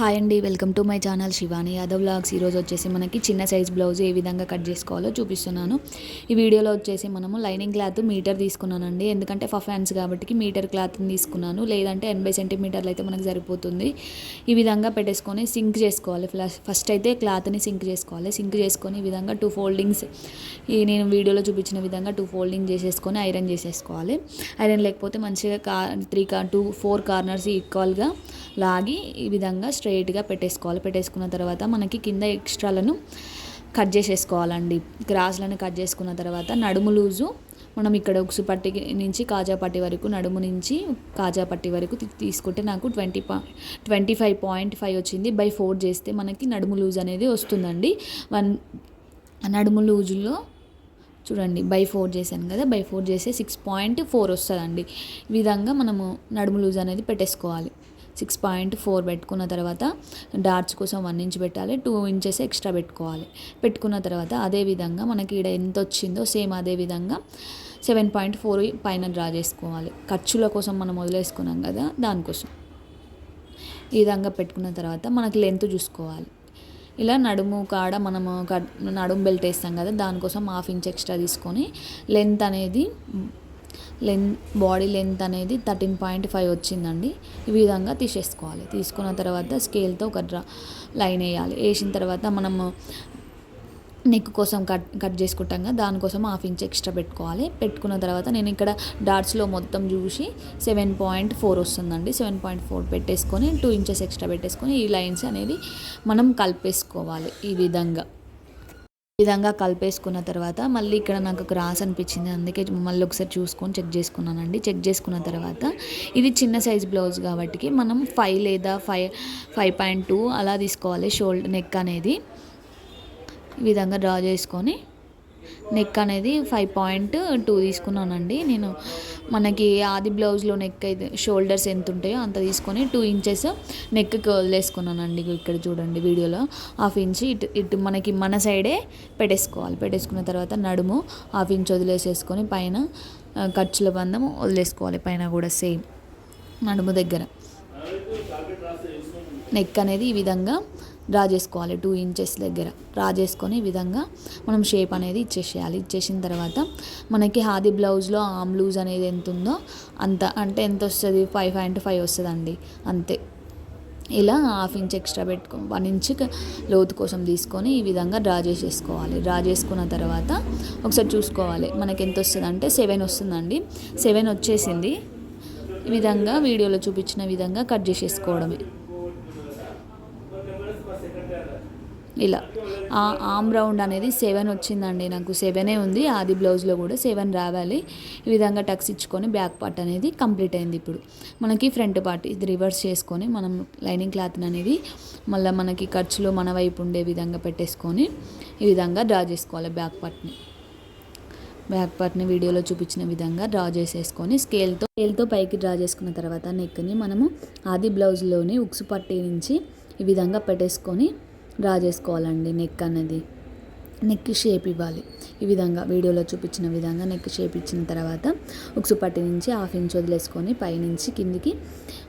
Hi అండి welcome to my channel Shivani Yadav blogs ఈరోజు వచ్చేసి మనకి చిన్న సైజ్ బ్లౌజ్ ఏ విధంగా కట్ చేసుకోవాలో చూపిస్తున్నాను. ఈ వీడియోలో వచ్చేసి మనము లైనింగ్ క్లాత్ మీటర్ తీసుకున్నానండి. ఎందుకంటే ఫఫ్ హ్యాండ్స్ కాబట్టి మీటర్ క్లాత్ని తీసుకున్నాను. లేదంటే ఎనభై సెంటీమీటర్లు అయితే మనకు సరిపోతుంది. ఈ విధంగా పెట్టేసుకొని సింక్ చేసుకోవాలి. ఫస్ట్ అయితే క్లాత్ని సింక్ చేసుకోవాలి. సింక్ చేసుకొని ఈ విధంగా టూ ఫోల్డింగ్స్ ఈ నేను వీడియోలో చూపించిన విధంగా టూ ఫోల్డింగ్ చేసేసుకొని ఐరన్ చేసేసుకోవాలి. ఐరన్ లేకపోతే మంచిగా కా త్రీ కా టూ ఫోర్ కార్నర్స్ ఈక్వల్గా లాగి ఈ విధంగా స్ట్రైట్గా పెట్టేసుకోవాలి. పెట్టేసుకున్న తర్వాత మనకి కింద ఎక్స్ట్రాలను కట్ చేసేసుకోవాలండి. గ్రాస్లను కట్ చేసుకున్న తర్వాత నడుము లూజు మనం ఇక్కడ ఉక్సు పట్టి నుంచి కాజా పట్టి వరకు నడుము నుంచి కాజా పట్టి వరకు తీసుకుంటే నాకు ట్వంటీ పా ట్వంటీ ఫైవ్ పాయింట్ ఫైవ్ వచ్చింది. బై ఫోర్ చేస్తే మనకి నడుము లూజ్ అనేది వస్తుందండి. వన్ నడుము లూజులో చూడండి బై ఫోర్ చేశాను కదా బై ఫోర్ చేస్తే సిక్స్ పాయింట్ ఫోర్ వస్తుందండి. ఈ విధంగా మనము నడుము లూజ్ అనేది పెట్టేసుకోవాలి. సిక్స్ పాయింట్ ఫోర్ పెట్టుకున్న తర్వాత డార్ట్స్ కోసం వన్ ఇంచ్ పెట్టాలి టూ ఇంచెస్ ఎక్స్ట్రా పెట్టుకోవాలి. పెట్టుకున్న తర్వాత అదే విధంగా మనకి ఇక్కడ ఎంత వచ్చిందో సేమ్ అదే విధంగా సెవెన్ పాయింట్ ఫోర్ పైన డ్రా చేసుకోవాలి. ఖర్చుల కోసం మనం వదిలేసుకున్నాం కదా దానికోసం. ఈ విధంగా పెట్టుకున్న తర్వాత మనకి లెంత్ చూసుకోవాలి. ఇలా నడుము కాడ మనము నడుము బెల్ట్ వేస్తాం కదా దానికోసం హాఫ్ ఇంచ్ ఎక్స్ట్రా తీసుకొని లెంత్ అనేది లెంత్ బాడీ లెంత్ అనేది థర్టీన్ పాయింట్ ఫైవ్ వచ్చిందండి. ఈ విధంగా తీసేసుకోవాలి. తీసుకున్న తర్వాత స్కేల్తో ఒక డ్రా లైన్ వేయాలి. వేసిన తర్వాత మనము నెక్ కోసం కట్ కట్ చేసుకుంటాం కదా దానికోసం హాఫ్ ఇంచ్ ఎక్స్ట్రా పెట్టుకోవాలి. పెట్టుకున్న తర్వాత నేను ఇక్కడ డాట్స్లో మొత్తం చూసి సెవెన్ పాయింట్ ఫోర్ వస్తుందండి. సెవెన్ పాయింట్ ఫోర్ పెట్టేసుకొని టూ ఇంచెస్ ఎక్స్ట్రా పెట్టేసుకొని ఈ లైన్స్ అనేది మనం కలిపేసుకోవాలి ఈ విధంగా. విధంగా కలిపేసుకున్న తర్వాత మళ్ళీ ఇక్కడ నాకు క్రాస్ అనిపించింది. అందుకే మళ్ళీ ఒకసారి చూసుకొని చెక్ చేసుకున్నానండి. చెక్ చేసుకున్న తర్వాత ఇది చిన్న సైజ్ బ్లౌజ్ కాబట్టి మనం ఫైవ్ లేదా ఫైవ్ ఫైవ్ పాయింట్ టూ అలా తీసుకోవాలి. షోల్డర్ నెక్ అనేది ఈ విధంగా డ్రా చేసుకొని నెక్ అనేది ఫైవ్ పాయింట్ టూ తీసుకున్నానండి. నేను మనకి ఆది బ్లౌజ్లో నెక్ అయితే షోల్డర్స్ ఎంత ఉంటాయో అంత తీసుకొని టూ ఇంచెస్ నెక్కి వదిలేసుకున్నానండి ఇక్కడ చూడండి వీడియోలో. హాఫ్ ఇంచ్ ఇటు ఇటు మనకి మన సైడే పెట్టేసుకోవాలి. పెట్టేసుకున్న తర్వాత నడుము హాఫ్ ఇంచ్ వదిలేసేసుకొని పైన ఖర్చుల బంధం వదిలేసుకోవాలి. పైన కూడా సేమ్ నడుము దగ్గర. నెక్ అనేది ఈ విధంగా డ్రా చేసుకోవాలి టూ ఇంచెస్ దగ్గర. డ్రా చేసుకొని ఈ విధంగా మనం షేప్ అనేది ఇచ్చేసేయాలి. ఇచ్చేసిన తర్వాత మనకి హాది బ్లౌజ్లో ఆమ్ లూజ్ అనేది ఎంత ఉందో అంత అంటే ఎంత వస్తుంది? ఫైవ్ పాయింట్ ఫైవ్ వస్తుందండి. అంతే. ఇలా హాఫ్ ఇంచ్ ఎక్స్ట్రా పెట్టుకో వన్ ఇంచ్ లోతు కోసం తీసుకొని ఈ విధంగా డ్రా చేసేసుకోవాలి. డ్రా చేసుకున్న తర్వాత ఒకసారి చూసుకోవాలి. మనకి ఎంత వస్తుందంటే సెవెన్ వస్తుందండి. సెవెన్ వచ్చేసింది. ఈ విధంగా వీడియోలో చూపించిన విధంగా కట్ చేసేసుకోవడమే. ఇలా. ఆ ఆమ్ రౌండ్ అనేది సెవెన్ వచ్చిందండి. నాకు సెవెనే ఉంది. ఆది బ్లౌజ్లో కూడా సెవెన్ రావాలి. ఈ విధంగా టక్స్ ఇచ్చుకొని బ్యాక్ పార్ట్ అనేది కంప్లీట్ అయింది ఇప్పుడు. మనకి ఫ్రంట్ పార్ట్ ఇది రివర్స్ చేసుకొని మనం లైనింగ్ క్లాత్ అనేది మళ్ళీ మనకి ఖర్చులో మన వైపు ఉండే విధంగా పెట్టేసుకొని ఈ విధంగా డ్రా చేసుకోవాలి బ్యాక్ పార్ట్ని బ్యాక్ పార్ట్ని వీడియోలో చూపించిన విధంగా డ్రా చేసేసుకొని స్కేల్తో స్కేల్తో పైకి డ్రా చేసుకున్న తర్వాత నెక్ని మనము ఆది బ్లౌజ్లోని ఉక్సు పట్టి నుంచి ఈ విధంగా పెట్టేసుకొని డ్రా చేసుకోవాలండి నెక్ అనేది నెక్కి షేప్ ఇవ్వాలి. ఈ విధంగా వీడియోలో చూపించిన విధంగా నెక్ షేప్ ఇచ్చిన తర్వాత ఉక్సు పట్టి నుంచి హాఫ్ ఇంచ్ వదిలేసుకొని పైనుంచి కిందికి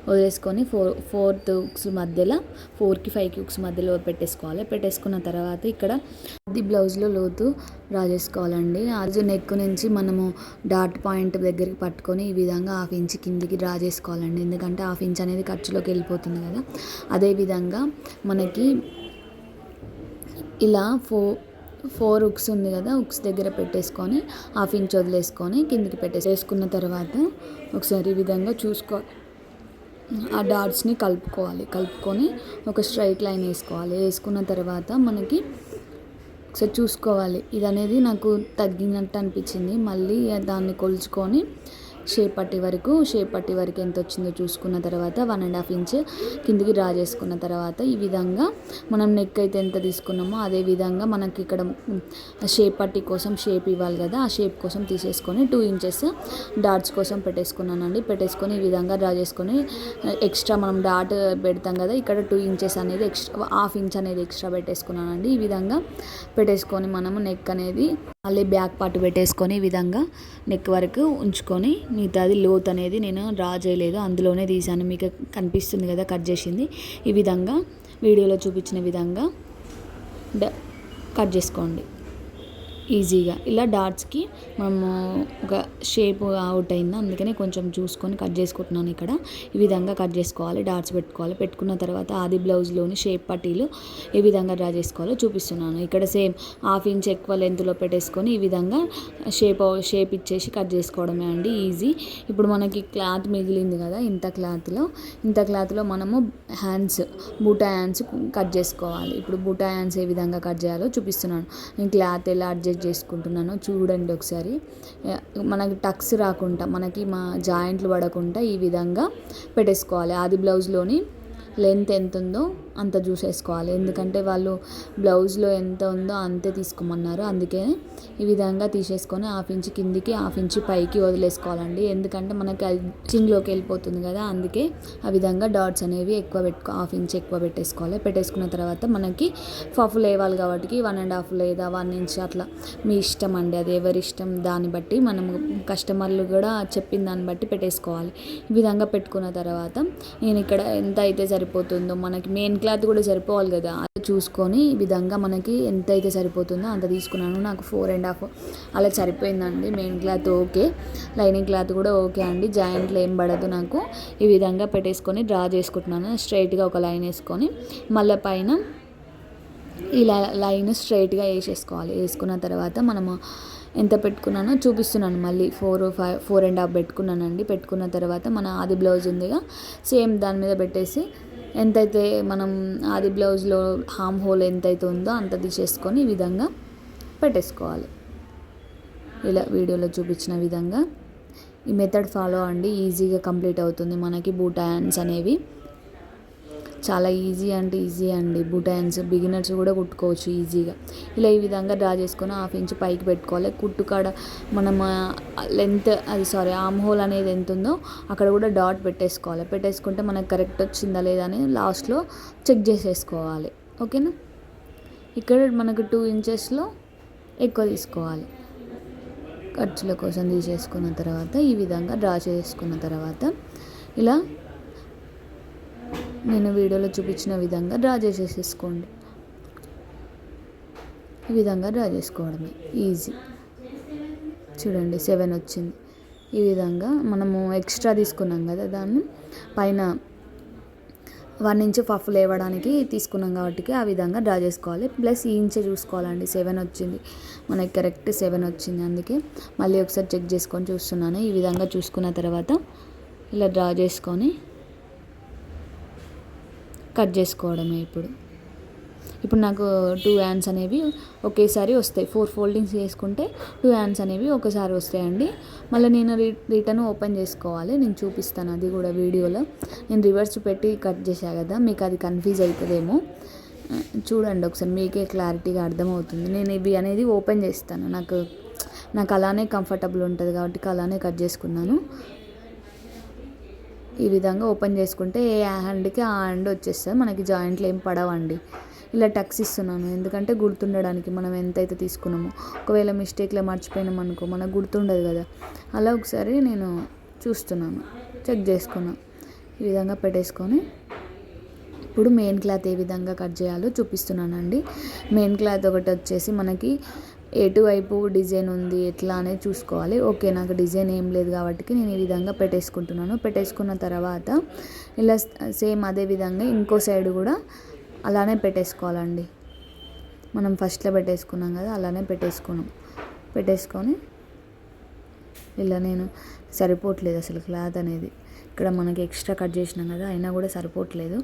వదిలేసుకొని ఫోర్ ఫోర్త్ ఉక్స్ మధ్యలో ఫోర్కి ఫైవ్కి ఉక్స్ మధ్యలో పెట్టేసుకోవాలి. పెట్టేసుకున్న తర్వాత ఇక్కడ ది బ్లౌజ్లో లోతు డ్రా చేసుకోవాలండి అది నెక్ నుంచి మనము డాట్ పాయింట్ దగ్గరికి పట్టుకొని ఈ విధంగా హాఫ్ ఇంచ్ కిందికి డ్రా చేసుకోవాలండి ఎందుకంటే హాఫ్ ఇంచ్ అనేది ఖర్చులోకి వెళ్ళిపోతుంది కదా. అదేవిధంగా మనకి ఇలా ఫో ఫోర్ ఉక్స్ ఉంది కదా ఉక్స్ దగ్గర పెట్టేసుకొని హాఫ్ ఇంచ్ వదిలేసుకొని కిందికి పెట్టేసి వేసుకున్న తర్వాత ఒకసారి ఈ విధంగా చూసుకో ఆ డాట్స్ని కలుపుకోవాలి. కలుపుకొని ఒక స్ట్రైట్ లైన్ వేసుకోవాలి. వేసుకున్న తర్వాత మనకి ఒకసారి చూసుకోవాలి. ఇది అనేది నాకు తగ్గినట్టు అనిపించింది. మళ్ళీ దాన్ని కొలుచుకొని షేప్ పట్టి వరకు షేప్ పట్టి వరకు ఎంత వచ్చిందో చూసుకున్న తర్వాత వన్ అండ్ హాఫ్ ఇంచ్ కిందికి డ్రా చేసుకున్న తర్వాత ఈ విధంగా మనం నెక్ అయితే ఎంత తీసుకున్నామో అదే విధంగా మనకి ఇక్కడ షేప్ పట్టి కోసం షేప్ ఇవ్వాలి కదా ఆ షేప్ కోసం తీసేసుకొని టూ ఇంచెస్ డాట్స్ కోసం పెట్టేసుకున్నానండి. పెట్టేసుకొని ఈ విధంగా డ్రా చేసుకొని ఎక్స్ట్రా మనం డాట్ పెడతాం కదా ఇక్కడ టూ ఇంచెస్ అనేది ఎక్స్ట్రా హాఫ్ ఇంచ్ అనేది ఎక్స్ట్రా పెట్టేసుకున్నానండి. ఈ విధంగా పెట్టేసుకొని మనము నెక్ అనేది మళ్ళీ బ్యాక్ పార్ట్ పెట్టేసుకొని ఈ విధంగా నెక్ వరకు ఉంచుకొని మిగతాది లోత్ అనేది నేను డ్రా చేయలేదు అందులోనే తీసాను మీకు కనిపిస్తుంది కదా కట్ చేసింది. ఈ విధంగా వీడియోలో చూపించిన విధంగా కట్ చేసుకోండి. ఈజీగా. ఇలా డాట్స్కి మనము ఒక షేప్ అవుట్ అయింది. అందుకని కొంచెం చూసుకొని కట్ చేసుకుంటున్నాను ఇక్కడ. ఈ విధంగా కట్ చేసుకోవాలి. డాట్స్ పెట్టుకోవాలి. పెట్టుకున్న తర్వాత ఆది బ్లౌజ్లోని షేప్ పట్టీలు ఏ విధంగా డ్రా చేసుకోవాలో చూపిస్తున్నాను. ఇక్కడ సేమ్ హాఫ్ ఇంచ్ ఎక్కువ లెంత్లో పెట్టేసుకొని ఈ విధంగా షేప్ షేప్ ఇచ్చేసి కట్ చేసుకోవడమే అండి ఈజీ. ఇప్పుడు మనకి క్లాత్ మిగిలింది కదా ఇంత క్లాత్లో. ఇంత క్లాత్లో మనము హ్యాండ్స్ బూటా హ్యాండ్స్ కట్ చేసుకోవాలి. ఇప్పుడు బూటా హ్యాండ్స్ ఏ విధంగా కట్ చేయాలో చూపిస్తున్నాను. నేను క్లాత్ ఎలా అడ్జస్ట్ చేసుకుంటున్నాను. చూడండి ఒకసారి. మనకి టక్స్ రాకుండా మనకి మా జాయింట్లు పడకుండా ఈ విధంగా పెట్టేసుకోవాలి. ఆది బ్లౌజ్లోని లెంత్ ఎంత ఉందో అంత చూసేసుకోవాలి ఎందుకంటే వాళ్ళు బ్లౌజ్లో ఎంత ఉందో అంతే తీసుకోమన్నారు. అందుకే ఈ విధంగా తీసేసుకొని హాఫ్ ఇంచ్ కిందికి హాఫ్ ఇంచ్ పైకి వదిలేసుకోవాలండి. ఎందుకంటే మనకి చింగ్లోకి వెళ్ళిపోతుంది కదా అందుకే ఆ విధంగా డాట్స్ అనేవి ఎక్కువ పెట్టుకో హాఫ్ ఇంచ్ ఎక్కువ పెట్టేసుకోవాలి. పెట్టేసుకున్న తర్వాత మనకి ఫఫ్ లేవాలి కాబట్టి వన్ అండ్ హాఫ్ లేదా వన్ ఇంచ్ అట్లా. మీ ఇష్టం అండి అది ఎవరి ఇష్టం దాన్ని బట్టి మనం కస్టమర్లు కూడా చెప్పిన దాన్ని బట్టి పెట్టేసుకోవాలి. ఈ విధంగా పెట్టుకున్న తర్వాత నేను ఇక్కడ ఎంత అయితే సరిపోతుందో మనకి మెయిన్ క్లాత్ క్లాత్ కూడా సరిపోవాలి కదా. అది చూసుకొని ఈ విధంగా మనకి ఎంత అయితే సరిపోతుందో అంత తీసుకున్నాను. నాకు ఫోర్ అండ్ హాఫ్ అలా సరిపోయిందండి. Main cloth okay. Lining cloth కూడా ఓకే అండి. జాయింట్లో ఏం పడదు నాకు. ఈ విధంగా పెట్టేసుకొని డ్రా చేసుకుంటున్నాను. స్ట్రైట్గా ఒక లైన్ వేసుకొని మళ్ళీ పైన ఇలా లైన్ స్ట్రైట్గా వేసేసుకోవాలి. వేసుకున్న తర్వాత మనము ఎంత పెట్టుకున్నానో చూపిస్తున్నాను మళ్ళీ. Four five four and half పెట్టుకున్నానండి. పెట్టుకున్న తర్వాత మన ఆది బ్లౌజ్ ఉందిగా. సేమ్ దాని మీద పెట్టేసి ఎంతైతే మనం ఆది బ్లౌజ్లో హామ్ హోల్ ఎంతైతే ఉందో అంత తీసేసుకొని ఈ విధంగా పెట్టేసుకోవాలి. ఇలా వీడియోలో చూపించిన విధంగా ఈ మెథడ్ ఫాలో అండి ఈజీగా కంప్లీట్ అవుతుంది మనకి బూటా హ్యాండ్స్ అనేవి. చాలా ఈజీ అంటే ఈజీ అండి. బుటాన్స్ బిగినర్స్ కూడా కుట్టుకోవచ్చు ఈజీగా. ఇలా ఈ విధంగా డ్రా చేసుకొని హాఫ్ ఇంచ్ పైకి పెట్టుకోవాలి. కుట్టు కాడ మనం లెంత్ అది సారీ ఆమ్ హోల్ అనేది ఎంత ఉందో అక్కడ కూడా డాట్ పెట్టేసుకోవాలి. పెట్టేసుకుంటే మనకు కరెక్ట్ వచ్చిందా లేదా అని లాస్ట్లో చెక్ చేసేసుకోవాలి. ఓకేనా? ఇక్కడ మనకు టూ ఇంచెస్లో ఎక్కువ తీసుకోవాలి. ఖర్చుల కోసం తీసేసుకున్న తర్వాత ఈ విధంగా డ్రా చేసుకున్న తర్వాత ఇలా నేను వీడియోలో చూపించిన విధంగా డ్రా చేసేసేసుకోండి. ఈ విధంగా డ్రా చేసుకోవడమే. ఈజీ చూడండి సెవెన్ వచ్చింది. ఈ విధంగా మనము ఎక్స్ట్రా తీసుకున్నాం కదా దాన్ని. పైన వన్ ఇంచ్ పఫ్ లేవడానికి తీసుకున్నాం కాబట్టి ఆ విధంగా డ్రా చేసుకోవాలి. ప్లస్ ఈ ఇంచే చూసుకోవాలండి. సెవెన్ వచ్చింది. మనకి కరెక్ట్ సెవెన్ వచ్చింది అందుకే మళ్ళీ ఒకసారి చెక్ చేసుకొని చూస్తున్నాను. ఈ విధంగా చూసుకున్న తర్వాత ఇలా డ్రా చేసుకొని కట్ చేసుకోవడమే ఇప్పుడు. ఇప్పుడు నాకు టూ హ్యాండ్స్ అనేవి ఒకేసారి వస్తాయి. ఫోర్ ఫోల్డింగ్స్ చేసుకుంటే టూ హ్యాండ్స్ అనేవి ఒకసారి వస్తాయండి. మళ్ళీ నేను రి రిటర్న్ ఓపెన్ చేసుకోవాలి. నేను చూపిస్తాను. అది కూడా వీడియోలో. నేను రివర్స్ పెట్టి కట్ చేశా కదా. మీకు అది కన్ఫ్యూజ్ అవుతుందేమో చూడండి ఒకసారి. మీకే క్లారిటీగా అర్థమవుతుంది. నేను ఇవి అనేది ఓపెన్ చేస్తాను. నాకు నాకు అలానే కంఫర్టబుల్ ఉంటుంది కాబట్టి అలానే కట్ చేసుకున్నాను. ఈ విధంగా ఓపెన్ చేసుకుంటే ఏ హ్యాండ్కి ఆ హ్యాండ్ వచ్చేస్తుంది. మనకి జాయింట్లు ఏం పడవండి. ఇలా టక్స్ ఇస్తున్నాను. ఎందుకంటే గుర్తుండడానికి మనం ఎంతైతే తీసుకున్నామో. ఒకవేళ మిస్టేక్లో మర్చిపోయినాం అనుకో మనకు గుర్తుండదు కదా. అలా ఒకసారి నేను చూస్తున్నాను. చెక్ చేసుకున్నాను ఈ విధంగా పెట్టేసుకొని ఇప్పుడు మెయిన్ క్లాత్ ఏ విధంగా కట్ చేయాలో చూపిస్తున్నానండి. మెయిన్ క్లాత్ ఒకటి వచ్చేసి మనకి ఎటువైపు డిజైన్ ఉంది ఎట్లా అనేది చూసుకోవాలి. ఓకే నాకు డిజైన్ ఏం లేదు కాబట్టి నేను ఈ విధంగా పెట్టేసుకుంటున్నాను. పెట్టేసుకున్న తర్వాత ఇలా సేమ్ అదే విధంగా ఇంకో సైడ్ కూడా అలానే పెట్టేసుకోవాలండి. మనం ఫస్ట్లో పెట్టేసుకున్నాం కదా అలానే పెట్టేసుకున్నాం. పెట్టేసుకొని ఇలా నేను సరిపోవట్లేదు అసలు క్లాత్ అనేది. ఇక్కడ మనకి ఎక్స్ట్రా కట్ చేసినాం కదా అయినా కూడా సరిపోవట్లేదు.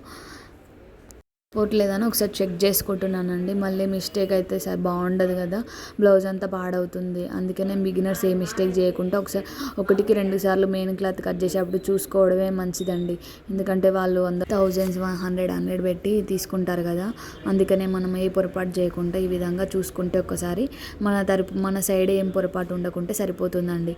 పోవట్లేదని ఒకసారి చెక్ చేసుకుంటున్నానండి. మళ్ళీ మిస్టేక్ అయితే సార్ బాగుండదు కదా. బ్లౌజ్ అంతా పాడవుతుంది. అందుకనే బిగినర్స్ ఏ మిస్టేక్ చేయకుండా ఒకసారి ఒకటికి రెండు సార్లు మెయిన్ క్లాత్ కట్ చేసేటప్పుడు చూసుకోవడమే మంచిదండి. ఎందుకంటే వాళ్ళు వంద థౌజండ్స్ వన్ హండ్రెడ్ హండ్రెడ్ పెట్టి తీసుకుంటారు కదా. అందుకనే మనం ఏ పొరపాటు చేయకుండా ఈ విధంగా చూసుకుంటే ఒకసారి మన తరపు మన సైడ్ ఏం పొరపాటు ఉండకుంటే సరిపోతుందండి.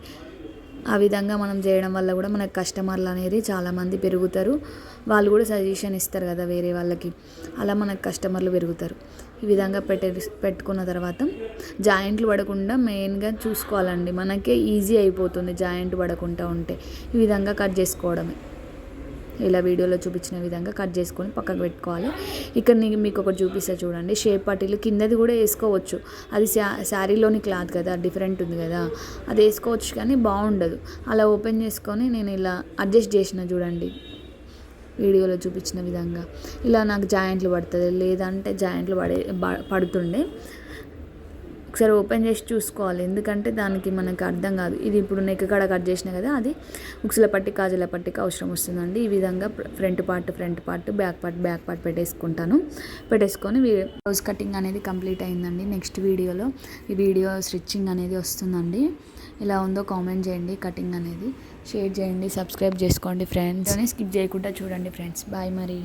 ఆ విధంగా మనం చేయడం వల్ల కూడా మనకు కస్టమర్లు అనేది చాలామంది పెరుగుతారు. వాళ్ళు కూడా సజెషన్ ఇస్తారు కదా వేరే వాళ్ళకి. అలా మనకు కస్టమర్లు పెరుగుతారు. ఈ విధంగా పెట్టే పెట్టుకున్న తర్వాత జాయింట్లు పడకుండా మెయిన్గా చూసుకోవాలండి. మనకే ఈజీ అయిపోతుంది జాయింట్ పడకుండా ఉంటే. ఈ విధంగా కట్ చేసుకోవడమే. ఇలా వీడియోలో చూపించిన విధంగా కట్ చేసుకొని పక్కకు పెట్టుకోవాలి. ఇక్కడ నేను మీకు ఒకటి చూపిస్తా చూడండి. షేప్ పట్టీలు కిందది కూడా వేసుకోవచ్చు. అది శా శారీలోని క్లాత్ కదా డిఫరెంట్ ఉంది కదా అది వేసుకోవచ్చు కానీ బాగుండదు. అలా ఓపెన్ చేసుకొని నేను ఇలా అడ్జస్ట్ చేసిన చూడండి. వీడియోలో చూపించిన విధంగా. ఇలా నాకు జాయింట్లు పడుతుంది. లేదంటే జాయింట్లు పడే పడుతుండే. ఒకసారి ఓపెన్ చేసి చూసుకోవాలి. ఎందుకంటే దానికి మనకు అర్థం కాదు. ఇది ఇప్పుడు నెక్ కాడ కట్ చేసిన కదా అది ఉక్సుల పట్టి కాజుల పట్టికి అవసరం వస్తుందండి. ఈ విధంగా front part front part back part back part పెట్టేసుకుంటాను. పెట్టేసుకొని బ్లౌజ్ కటింగ్ అనేది కంప్లీట్ అయిందండి నెక్స్ట్ వీడియోలో. ఈ వీడియో స్టిచ్చింగ్ అనేది వస్తుందండి. ఎలా ఉందో కామెంట్ చేయండి కటింగ్ అనేది. షేర్ చేయండి సబ్స్క్రైబ్ చేసుకోండి ఫ్రెండ్స్. స్కిప్ చేయకుండా చూడండి ఫ్రెండ్స్. బాయ్ మరి.